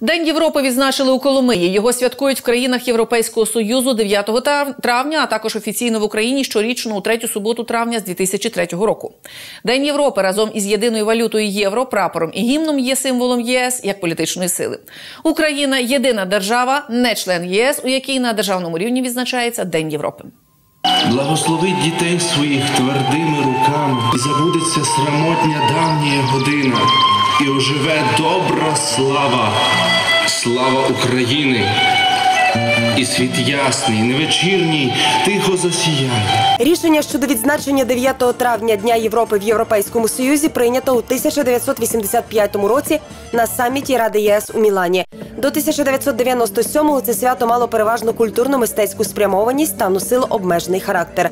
День Європи відзначили у Коломиї. Його святкують в країнах Європейського союзу 9 травня, а також офіційно в Україні щорічно у третю суботу травня з 2003 року. День Європи разом із єдиною валютою євро, прапором і гімном є символом ЄС як політичної сили. Україна єдина держава, не член ЄС, у якій на державному рівні відзначається День Європи. Благословить дітей своїх твердими руками, і забудеться срамотня давня година, і оживе добра слава, слава України. І світ ясний, невечірній, тихо засіяє. Рішення щодо відзначення 9 травня Дня Європи в Європейському Союзі прийнято у 1985 році на саміті Ради єС у Мілані. До 1997-го це свято мало переважно культурно-мистецьку спрямованість та носило обмежений характер.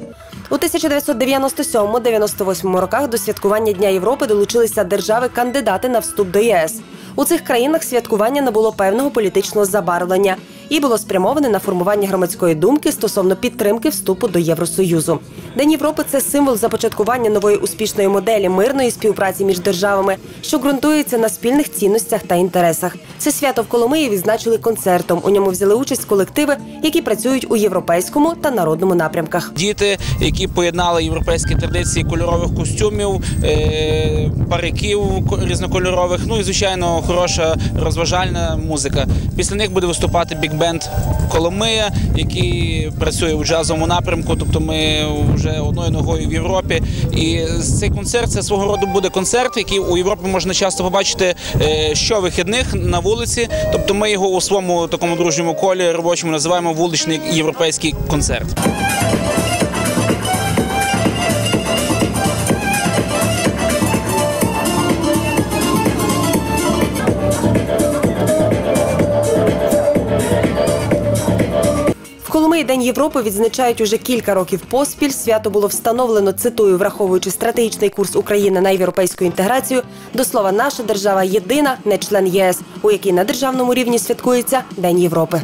У 1997-98 роках до святкування Дня Європи долучилися держави-кандидати на вступ до ЄС. У цих країнах святкування набуло певного політичного забарвлення і було спрямоване на формування громадської думки стосовно підтримки вступу до Євросоюзу. День Європи це символ започаткування нової успішної моделі мирної співпраці між державами, що ґрунтується на спільних цінностях та інтересах. Це свято в Коломиї відзначили концертом. У ньому взяли участь колективи, які працюють у європейському та народному напрямках. Діти, які поєднали європейські традиції кольорових костюмів, е, париків різнокольорових. Ну і звичайно, хороша розважальна музика. Після них буде виступати бік-бенд Коломия, який працює у джазовому напрямку. Тобто ми вже одною ногою в Європі. І цей концерт це свого роду буде концерт, який у Європі можна часто побачити е, щовихідних на вулиці. Тобто, ми його у своєму такому дружньому колі робочому називаємо вуличний європейський концерт. В День Європи відзначають уже кілька років поспіль. Свято було встановлено, цитую, враховуючи стратегічний курс України на європейську інтеграцію. До слова, наша держава єдина, не член ЄС, у якій на державному рівні святкується День Європи.